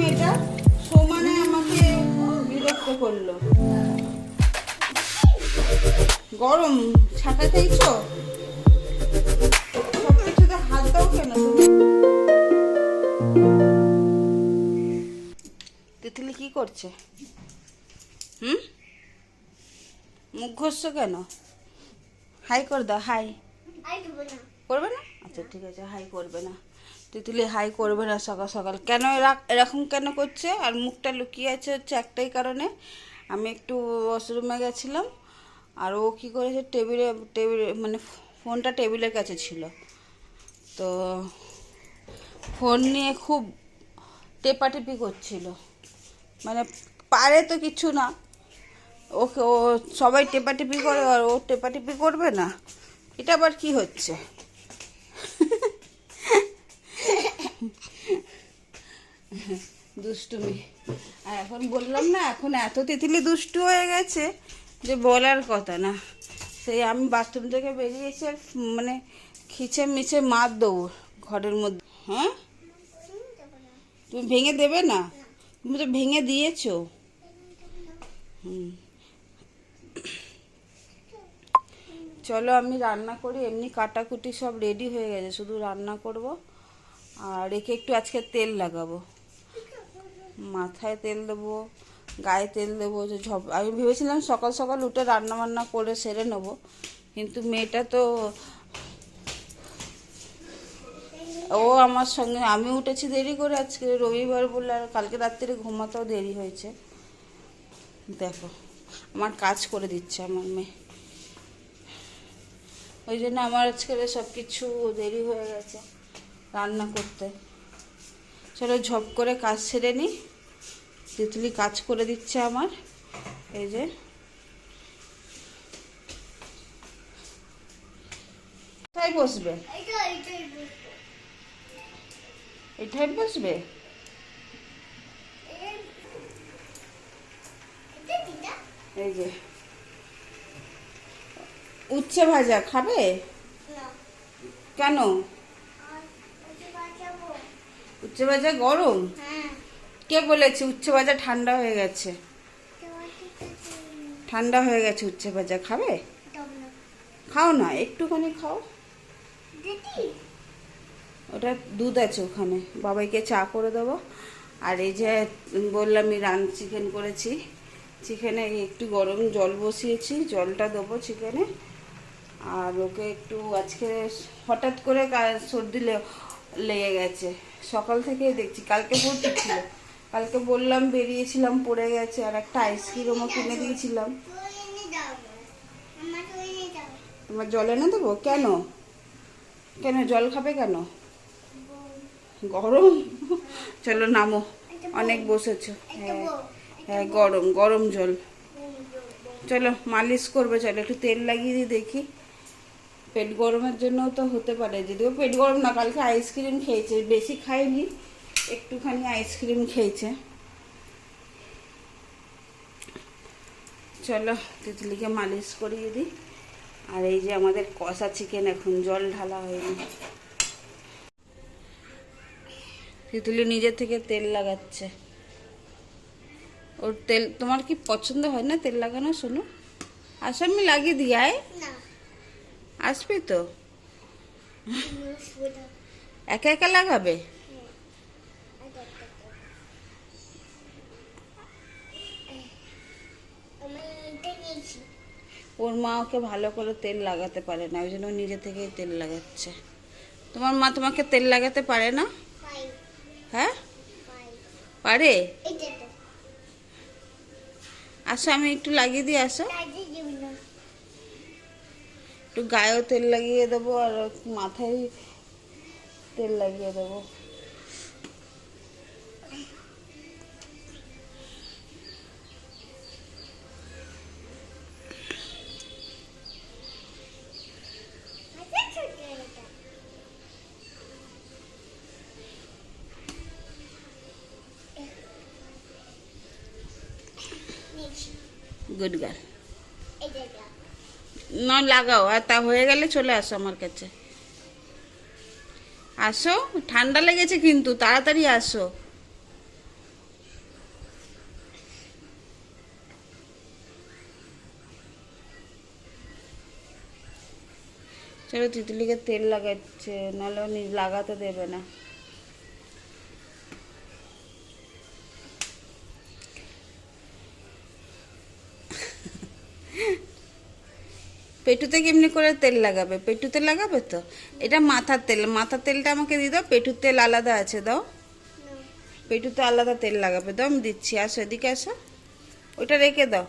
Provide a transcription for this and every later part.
মেয়েটা সমানে আমাকে বিরক্ত করল। গরম ছাতা চাইছো? সব কিছুতে হাত দাও কেন তিতলি কি করছে? হুম? মুখ ঘষছো কেন? হাই করে দাও হাই। করবে না? আচ্ছা ঠিক আছে হাই করবে না। তিতলি হাই করবে না সকাল সকাল। কেন এরকম কেন করছে? আর মুখটা লুকিয়ে আছে হচ্ছে একটাই কারণে। আমি একটু ওয়াশরুমে গেছিলাম, আর ও কী করেছে? টেবিলে টেবিলে মানে ফোনটা টেবিলের কাছে ছিল। তো ফোন নিয়ে খুব টেপাটেপি করছিল। মানে পারে তো কিছু না। ওকে, ও সবাই টেপাটেপি করে, আর ও টেপাটেপি করবে না। এটা আবার কি হচ্ছে? দুষ্টুমি। আর এখন বললাম না, এখন এত তিতলি দুষ্টু হয়ে গেছে যে বলার কথা না। সেই আমি বাথরুম থেকে বেরিয়ে এসে মানে খিচে মিচে মার দেবো ঘরের মধ্যে। হ্যাঁ? তুমি ভেঙে দেবে না? তুমি তো ভেঙে দিয়েছ। হুম। চলো আমি রান্না করি, এমনি কাটাকুটি সব রেডি হয়ে গেছে, শুধু রান্না করব। আর একে একটু আজকে তেল লাগাবো। মাথায় তেল দেবো, গায়ে তেল দেবো, যে ঝপ, আমি ভেবেছিলাম সকাল সকাল উঠে রান্না বান্না করে সেরে নেব, কিন্তু মেয়েটা তো ও আমার সঙ্গে, আমি উঠেছি দেরি করে আজকে, রবিবার বলে আর কালকে রাত্রে ঘুমাতেও দেরি হয়েছে। দেখো, আমার কাজ করে দিচ্ছে আমার মেয়ে। ওই জন্য আমার আজকে সব কিছু দেরি হয়ে গেছে। রান্না করতে। চলো ঝপ করে কাজ সেরে নিই তিতলি কাজ করে দিচ্ছে আমার। এই যে। কোথায় বসবে? এটাই বসবে? এই যে। উচ্ছে ভাজা খাবে? কেন? উচ্ছে ভাজা গরম কে বলেছে উচ্ছে ভাজা ঠান্ডা হয়ে গেছে? ঠান্ডা হয়ে গেছে উচ্ছে ভাজা খাবে? খাও না একটুখানি খাও। ওটা দুধ আছে ওখানে বাবাইকে চা করে দেবো। আর এই যে বললাম আমি রান চিকেন করেছি। চিকেনে একটু গরম জল বসিয়েছি জলটা দেবো চিকেনে। আর ওকে একটু আজকে হঠাৎ করে সর্দি লেগে গেছে। সকাল থেকে দেখছি, কালকে পড়তে ছিল। কালকে বললাম বেরিয়েছিলাম, পড়ে গেছে, আর একটা আইসক্রিমও কিনে দিয়েছিলাম। তোমার জল এনে দেবো? কেন? কেন, জল খাবে কেন? গরম? চলো নামো। অনেক বসেছো। হ্যাঁ হ্যাঁ গরম গরম জল। চলো, মালিশ করবে, চলো, একটু তেল লাগিয়ে দিই, দেখি। পেট গরমের জন্য তো হতে পারে, যদিও পেট গরম না, কালকে আইসক্রিম খেয়েছে, বেশি খায়নি একটুখানি আইসক্রিম খেয়েছে। চলো, তিতলিকে মালিশ করিয়ে দিই। আর এই যে আমাদের কষা চিকেন এখন, জল ঢালা হয়নি। তিতলি নিজে থেকে তেল লাগাচ্ছে। ওর তেল, তোমার কি পছন্দ হয় না তেল লাগানো? শোনো। আসামি লাগিয়ে দিই, আয়। আসবে তো? একা একা লাগাবে? ওর মা ওকে ভালো করে তেল লাগাতে পারে না ওই জন্য ও নিজে থেকেই তেল লাগাচ্ছে। তোমার মা তোমাকে তেল লাগাতে পারে না? হ্যাঁ? পারে? আসো আমি একটু লাগিয়ে দিই আসো। একটু গায়েও তেল লাগিয়ে দেবো আর মাথায় তেল লাগিয়ে দেবো গুড গার্ল না, লাগাও। আর তা হয়ে গেলে চলে আসো আমার কাছে। আসো, ঠান্ডা লেগেছে কিন্তু, তাড়াতাড়ি আসো। চলো তিতলিকে তেল লাগাচ্ছে, নাহলে লাগাতে দেবে না। পেটুতে কেমনি করে তেল লাগাবে? পেটুতে লাগাবে তো? এটা মাথার তেল। মাথার তেলটা আমাকে দিয়ে দাও। পেটুর তেল আলাদা আছে দাও। পেটুতে আলাদা তেল লাগাবে। দাও আমি দিচ্ছি। আসো এদিকে আসো। ওইটা রেখে দাও।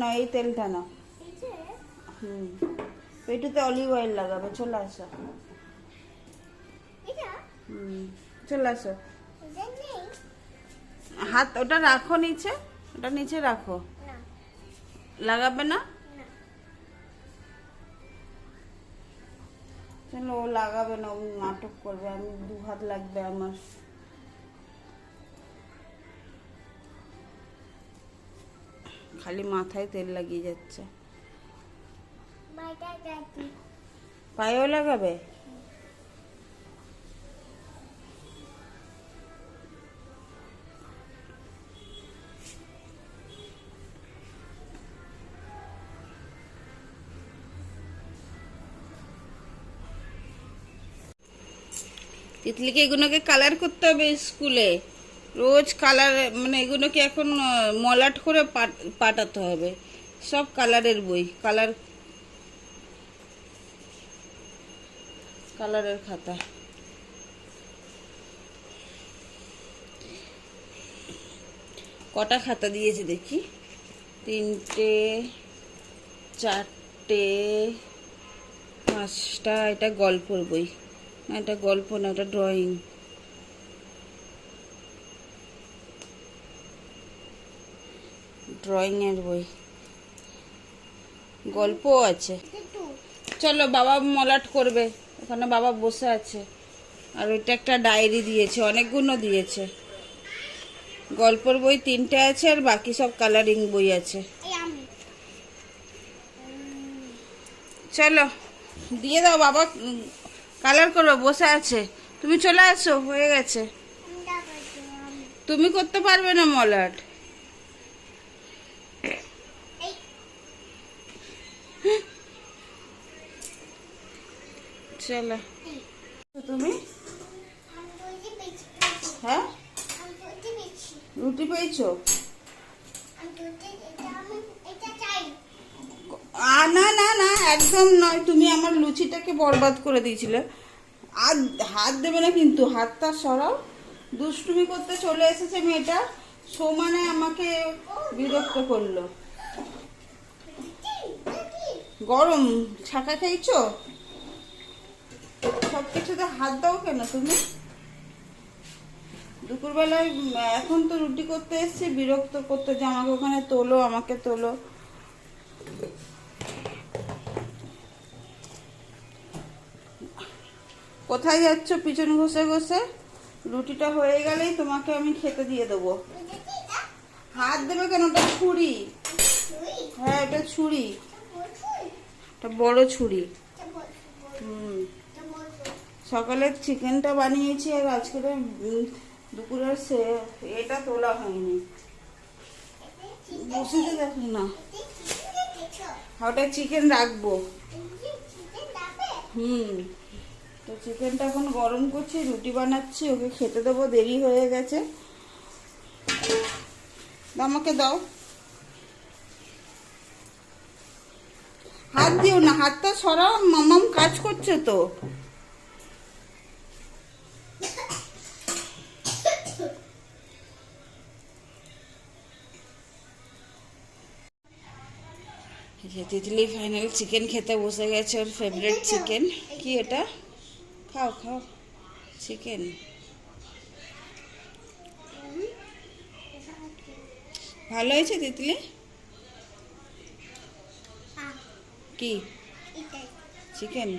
না এই তেলটা না হুম। পেটুতে অলিভ অয়েল লাগাবে। চলে আসো। হুম। চলে আসো। হাত ওটা রাখো নিচে। ওটা নিচে রাখো। লাগাবে না? চলো ও লাগাবে না ও নাটক করবে আমি দু হাত লাগবে আমার। খালি মাথায় তেল লাগিয়ে যাচ্ছে। পায়েও লাগাবে? তিতলিকে এগুলোকে কালার করতে হবে স্কুলে রোজ কালার মানে এগুলোকে এখন মলাট করে পাঠাতে হবে। সব কালারের বই কালার কালারের খাতা। কটা খাতা দিয়েছে দেখি? তিনটে, চারটে, পাঁচটা, এটা গল্পর বই। এটা গল্প না এটা ড্রয়িং ড্রয়িংয়ের বই। গল্পও আছে। চলো, বাবা মলাট করবে। ওখানে বাবা বসে আছে। আর ওইটা একটা ডায়েরি দিয়েছে, অনেকগুলো দিয়েছে। গল্পের বই তিনটে আছে আর বাকি সব কালারিং বই আছে। চলো, দিয়ে দাও বাবা কালার করো, বসে আছে। তুমি চলে আসো, হয়ে গেছে। তুমি করতে পারবে না, মলাট। চলো। তুমি? হ্যাঁ? রুটি পেয়েছ? না না না, একদম নয়। তুমি আমার লুচিটাকে বরবাদ করে দিয়েছিলে। আর হাত দেবে না কিন্তু, হাতটা সরাও। দুষ্টুমি করতে চলে এসেছে মেয়েটা। সমানে আমাকে বিরক্ত করল। গরম, ছাকা খাইছো সব কিছুতে হাত দাও কেন তুমি? দুপুরবেলায় এখন তো রুটি করতে এসছি, বিরক্ত করতে যে আমাকে ওখানে তোলো, আমাকে তোলো। কোথায় যাচ্ছ? পিছন ঘষে ঘষে? রুটিটা হয়ে গেলেই তোমাকে আমি খেতে দিয়ে দেবো। হাত দেবে কেন? ওটা ছুরি। হ্যাঁ এটা ছুরি। এটা বড় ছুরি। হুম। সকালে চিকেনটা বানিয়েছি আর আজকে দুপুরের সে এটা তোলা হয়নি। বসে দেখো না। ওটা চিকেন রাখব। হুম। তো চিকেনটা এখন গরম করছি, রুটি বানাচ্ছি, ওকে খেতে দেবো, দেরি হয়ে গেছে। আমাকে দাও। হাত দিও না, হাতটা সরাও, মামাম কাজ করছে তো। তিতলি ফাইনাল চিকেন খেতে বসে গেছে ওর ফেভারিট চিকেন কি এটা? খাও খাও। চিকেন ভালো হয়েছে তিতলি? কি? চিকেন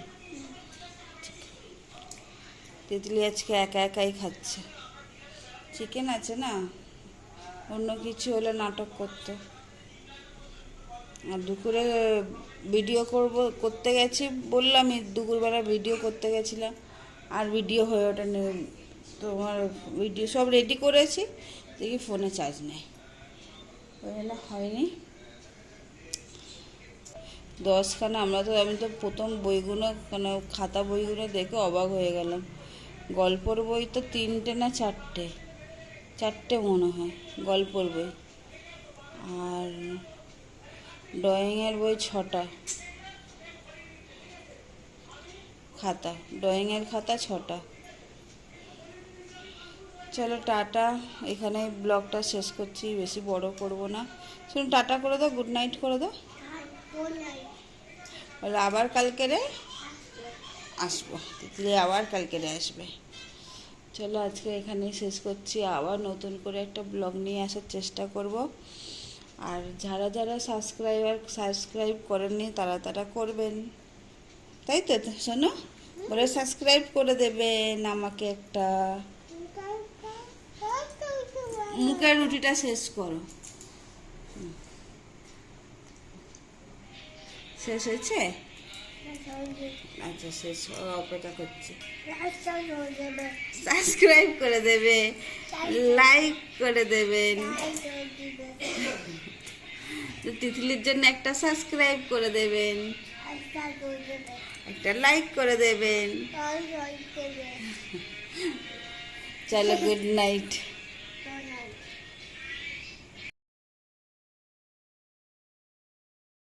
তিতলি আজকে একা একাই খাচ্ছে। চিকেন আছে না? অন্য কিছু হলে নাটক করতো। আর দুপুরে ভিডিও করব, করতে গেছি, বললামই দুপুরবেলা ভিডিও করতে গেছিলাম, আর ভিডিও হয়ে ওঠেনি। তোমার ভিডিও সব রেডি করেছি, দেখি ফোনে চার্জ নেই। জন্য হয়নি। দশখানা, আমরা তো, আমি তো প্রথম বইগুলো মানে খাতা বইগুলো দেখে অবাক হয়ে গেলাম। গল্পর বই তো তিনটে না চারটে চারটে মনে হয়, গল্পর বই। আর ড্রয়িংয়ের বই ছটা। খাতা। ড্রয়িংয়ের খাতা ছটা। চলো টাটা। এখানে ব্লগটা শেষ করছি, বেশি বড় করব না। শুনুন, টাটা করে দাও গুড নাইট করে দাও। আবার কালকে রে? আসব। তিতলি আবার কালকে রে আসবে। চলো, আজকে এখানেই শেষ করছি। আবার নতুন করে একটা ব্লগ নিয়ে আসার চেষ্টা করব। আর যারা যারা সাবস্ক্রাইবার সাবস্ক্রাইব করেননি, তারা তারা করবেন। তাই তো, শোনো? বলে সাবস্ক্রাইব করে দেবেন আমাকে একটা। মুখের রুটিটা শেষ করো। শেষ হয়েছে? আচ্ছা শেষ অপেক্ষা করছি। সাবস্ক্রাইব করে দেবে লাইক করে দেবেন। তো তিতলির জন্য একটা সাবস্ক্রাইব করে দেবেন। একটা লাইক করে দেবেন। চলো গুড নাইট